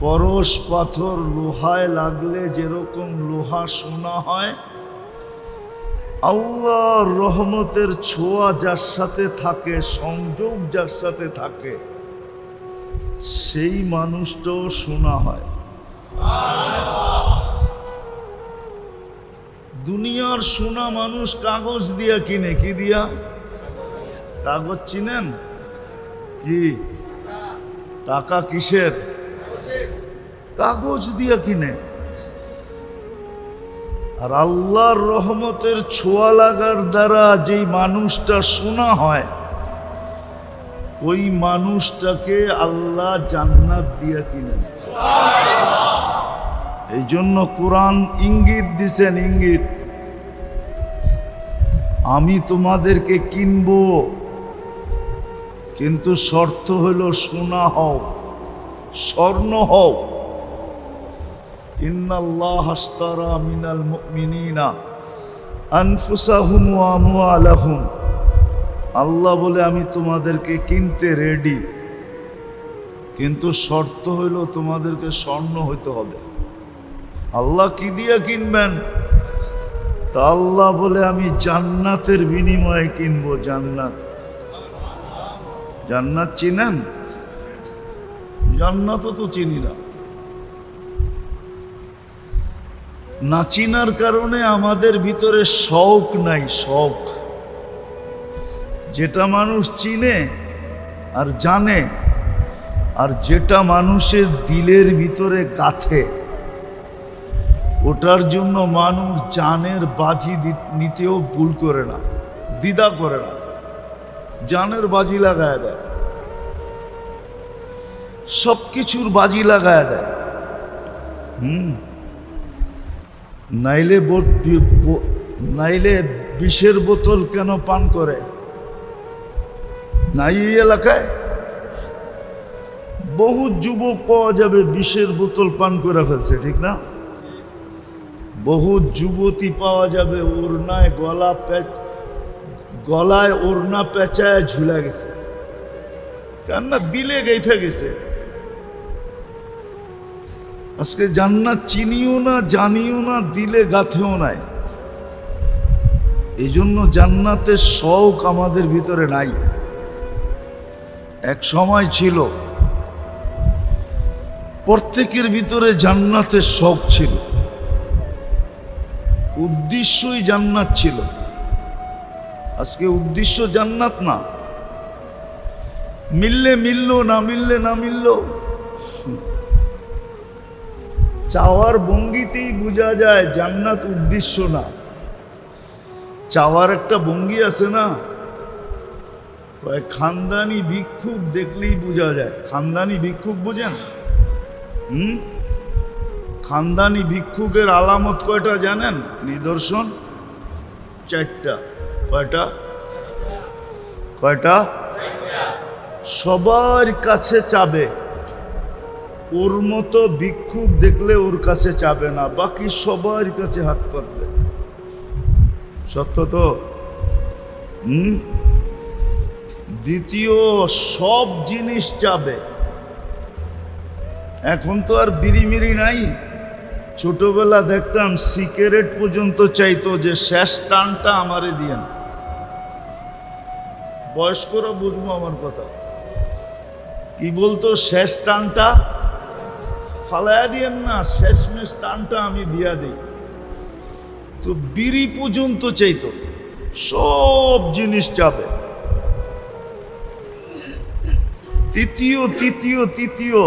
পরশ পাথর লোহায় লাগলে যেরকম লোহা শোনা হয়, আল্লাহর রহমতের ছোঁয়া যার সাথে থাকে, সংযোগ যার সাথে থাকে, সেই মানুষটাও শোনা হয়। দুনিয়ার সোনা মানুষ কাগজ দিয়া কিনে, কি দিয়া? কাগজ চিনেন? কি? টাকা কিসের? কাগজ দিয়া কিনে। আর আল্লাহর রহমতের ছোঁয়া লাগার দ্বারা যেই মানুষটা শোনা হয়, ওই মানুষটাকে আল্লাহ জান্নাত দিয়া কিনে এই জন্য কোরআন ইঙ্গিত দিছেন, ইঙ্গিত, আমি তোমাদেরকে কিনবো, কিন্তু শর্ত হলো সোনা হও, স্বর্ণ হও। মিনাল আল্লাহ বলে, আমি তোমাদেরকে কিনতে রেডি কিন্তু শর্ত হইল তোমাদেরকে স্বর্ণ হইতে হবে। আল্লাহ কি দিয়ে কিনবেন? তা আল্লাহ বলে, আমি জান্নাতের বিনিময়ে কিনবো, জান্নাত। জান্নাত চিনেন? জান্নাতও তো চিনি না। না চিনার কারণে আমাদের ভিতরে শখ নাই শখ যেটা মানুষ চিনে আর জানে, আর যেটা মানুষের দিলের ভিতরে গাথে ওটার জন্য মানুষ জানের বাজি নিতেও ভুল করে না, দ্বিধা করে না। জানের বাজি লাগায় দেয়। সব কিছুর বাজি লাগায় দেয়। হুম? নাইলে নাইলে বিষের বোতল কেন পান করে? নাই এই এলাকায়? বহু যুবক পাওয়া যাবে বিষের বোতল পান করে ফেলছে, ঠিক না? বহু যুবতী পাওয়া যাবে ওড়নায় গলা প্যাচ গলায় ওড়না পেঁচায় ঝুলে গেছে। কেননা দিলে গেইথে গেছে। আজকে জান্নাত চিনিও না, জানিও না, দিলে গাথেও নাই। এই জন্য জান্নাতের শখ আমাদের ভিতরে নাই। এক সময় ছিল, প্রত্যেকের ভিতরে জান্নাতের শখ ছিল। উদ্দেশ্যই জান্নাত ছিল। আজকে উদ্দেশ্য জান্নাত না। মিললে মিললো, না মিললে না মিললো চাওয়ার ভঙ্গিতেই বোঝা যায় জান্নাত উদ্দেশ্য না। চাওয়ার একটা ভঙ্গি আছে না? খানদানি ভিক্ষুক দেখলেই বোঝা যায়। খানদানি ভিক্ষুক বোঝেন? হুম? খানদানি ভিক্ষুকের আলামত কয়টা জানেন? নিদর্শন? চারটা। কয়টা? কয়টা? সবার কাছে চাবে। ওর মতো ভিক্ষুক দেখলে ওর কাছে চাবে না, বাকি সবার কাছে হাত করবে সত্য তো? দ্বিতীয়, সব জিনিস চাবে এখন তো আর বিড়িমিড়ি নাই। ছোটবেলা দেখতাম সিগারেট পর্যন্ত চাইতো যে শেষ টানটা আমারে দিয়েন বয়স্করা বুঝব আমার কথা। কি বলতো, শেষ টানটা? ফালায়া দিয়েন না শেষমেশ টানটা আমি দিয়া দিই। তো বিড়ি পর্যন্ত চাইতো, সব জিনিস চাবে তৃতীয় তৃতীয় তৃতীয়,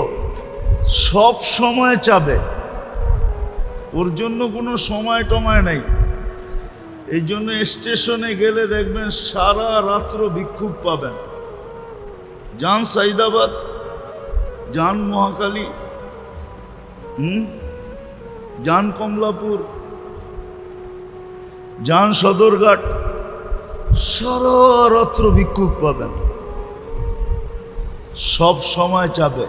সব সময় চাবে। ওর জন্য কোনো সময় টময় নাই। এই জন্য স্টেশনে গেলে দেখবেন সারা রাত্র বিক্ষোভ পাবেন। যান সাইদাবাদ, যান মহাকালী হুম? যান কমলাপুর যান সদরঘাট, সারা রাত্র বিক্ষোভ পাবেন সব সময় চাবে।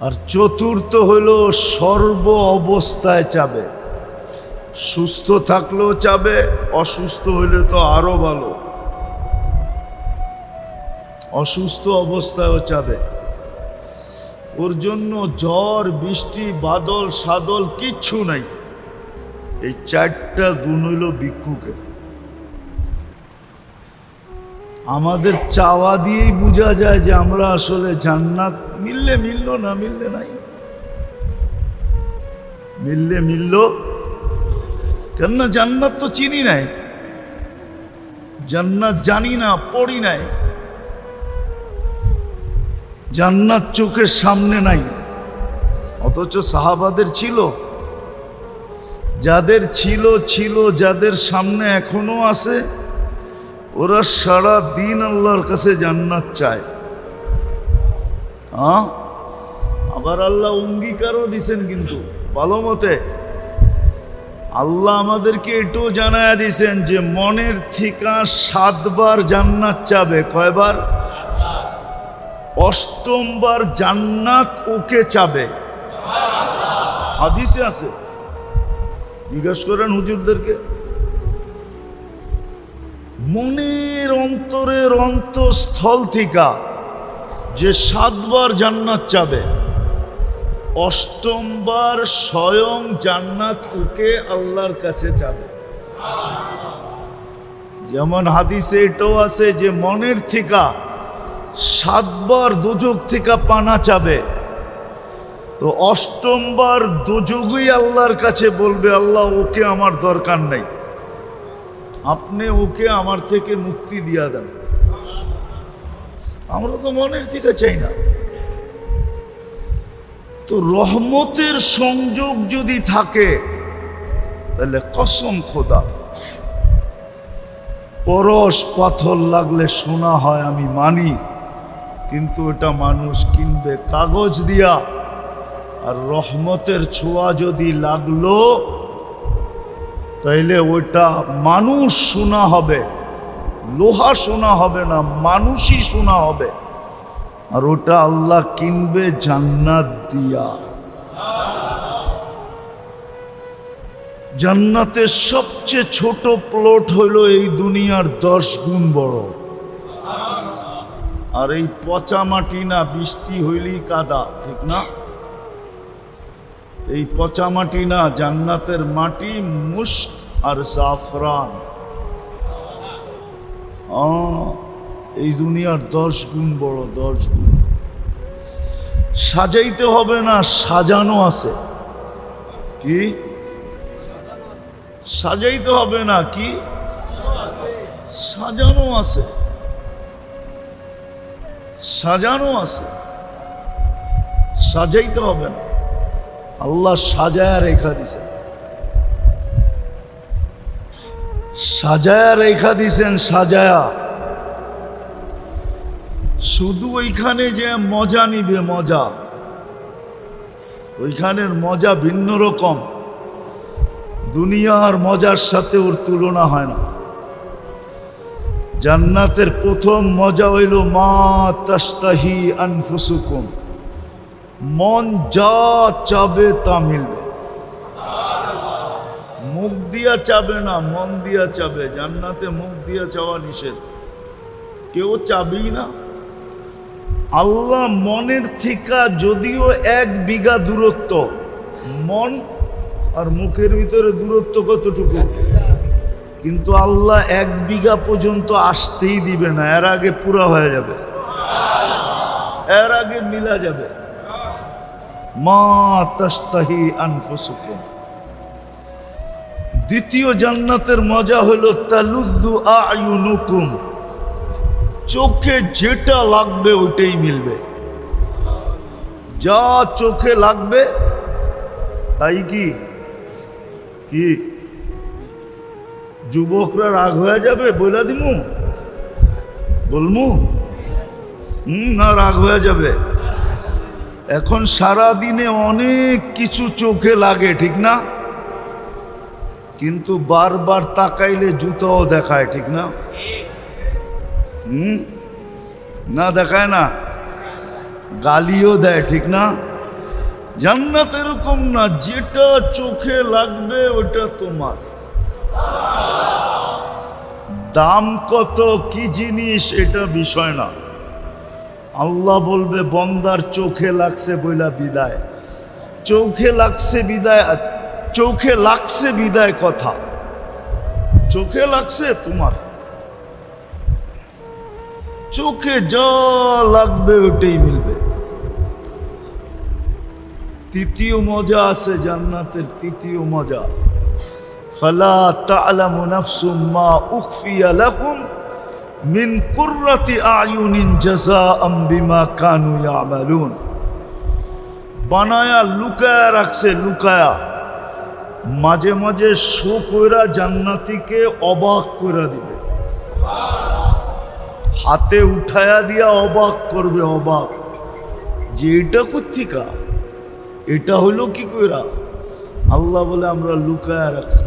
আর চতুর্থ হলো সর্ব অবস্থায় চাবে। সুস্থ থাকলেও চাবে, অসুস্থ হইলে তো আরও ভালো। অসুস্থ অবস্থায়ও চাবে। ওর জন্য ঝড় বৃষ্টি, বাদল, সাদল কিচ্ছু নাই। এই চারটা গুণ হইল ভিক্ষুকের আমাদের চাওয়া দিয়েই বোঝা যায় যে আমরা আসলে জান্নাত মিললে মিলল না মিললে নাই। মিললে মিলল, কেননা জান্নাত তো চিনি নাই। জান্নাত জানি না, পড়ি নাই। জান্নাত চোখের সামনে নাই। অথচ সাহাবাদের ছিল। যাদের ছিল ছিল, যাদের সামনে এখনও আছে, ওরা সারা দিন আল্লাহর কাছে জান্নাত চায়। হ্যাঁ আবার আল্লাহ অঙ্গীকারও দিছেন কিন্তু, ভালো মতে। আল্লাহ আমাদেরকে এটাও জানায় দিছেন যে, মনের থিকা সাতবার জান্নাত চাবে। কয়বার? অষ্টমবার জান্নাত ওকে চাবে। হাদিসে আছে। জিজ্ঞেস করেন হুজুরদেরকে, মনের অন্তরের অন্তঃস্থল থিকা যে সাতবার জান্নাত চাবে, অষ্টমবার স্বয়ং জান্নাত ওকে আল্লাহর কাছে যাবে যেমন হাদিসে এটাও আছে যে মনের থিকা সাতবার দুযোগ থেকে পানা চাবে। তো অষ্টমবার দুযোগই আল্লাহর কাছে বলবে, আল্লাহ, ওকে আমার দরকার নাই। আপনি ওকে আমার থেকে মুক্তি দিয়া দেন। আমরা তো মনের থেকে চাই না। তো রহমতের সংযোগ যদি থাকে, তাহলে কসম খোদা, পরশ পাথর লাগলে শোনা হয়, আমি মানি। কিন্তু এটা মানুষ কিনবে কাগজ দিয়া। আর রহমতের ছোঁয়া যদি লাগল, তাইলে ওইটা মানুষ শোনা হবে। লোহা শোনা হবে না, মানুষই শোনা হবে। আর ওটা আল্লাহ কিনবে জান্নাত দিয়া। জান্নাতের সবচেয়ে ছোট প্লট হইল এই দুনিয়ার দশ গুণ বড়। আর এই পচা মাটি না বৃষ্টি হইলেই কাদা, ঠিক না? এই পচা মাটি না জান্নাতের মাটি মুস্ক আর জাফরান। এই দুনিয়ার দশ গুণ বড়, দশ গুণ। সাজাইতে হবে না, সাজানো আছে। কি? সাজাইতে হবে না, কি? সাজানো আছে। সাজানো আছে। সাজাইতে হবে না। আল্লাহ সাজায়া রেখা দিছেন। সাজায়া রেখা দিছেন, সাজায়া। শুধু ওইখানে যে মজা নিবে মজা। ওইখানের মজা ভিন্ন রকম। দুনিয়ার মজার সাথে ওর তুলনা হয় না। জান্নাতের প্রথম মজা হইল মা তাস্তাহি আনফুসুকুম। মন যা চাবে তা মিলবে। মুখ দিয়া চাবে না, মন দিয়া চাবে। জান্নাতে মুখ দিয়া চাওয়া নিষেধ। কেউ চাবেই না। আল্লাহ মনের থেকে যদিও এক বিঘা দূরত্ব, মন আর মুখের ভিতরে দূরত্ব কতটুকু? কিন্তু আল্লাহ এক বিঘা পর্যন্ত আসতেই দিবে না, এর আগে পুরা হয়ে যাবে। এর আগে মিলা যাবে। মা দ্বিতীয় জান্নাতের মজা হলো তালুদ্দু চোখে যেটা লাগবে ওইটাই মিলবে। যা চোখে লাগবে, তাই কি? কি? যুবকরা রাগ হয়ে যাবে বলে দিমু। বলমু না, রাগ হয়ে যাবে। এখন সারা দিনে অনেক কিছু চোখে লাগে, ঠিক না? কিন্তু বারবার তাকাইলে জুতাও দেখায়, ঠিক না? হুম, না, দেখায় না? গালিও দেয়, ঠিক না? জান্নাত এরকম না, যেটা চোখে লাগবে, ওটা তোমার। দাম কত, কি জিনিস, এটা বিষয় না। আল্লাহ বলবে, বন্দার চোখে লাগছে বইলা বিদায়। চোখে লাগছে বিদায় চোখে লাগছে বিদায় কথা। চোখে লাগছে তোমার। চোখে যা লাগবে ওটাই মিলবে। তৃতীয় মজা আছে জান্নাতের তৃতীয় মজা। ফালা তা'লামু নাফসুম মা উখফিয়া লাহুম মিন কুররাতি আয়ুনিন জাযাআম বিমা কানু ইয়ামালুন। বানায়া, লুকায়া রাখছে, লুকায়া। মাঝে মাঝে শো কইরা জান্নাতিকে অবাক কইরা দিবে। হাতে উঠায়া দিয়া অবাক করবে, অবাক। যে এটা কোথিকা এটা হলো কি কইরা? আল্লাহ বলে আমরা লুকায়া রাখছি।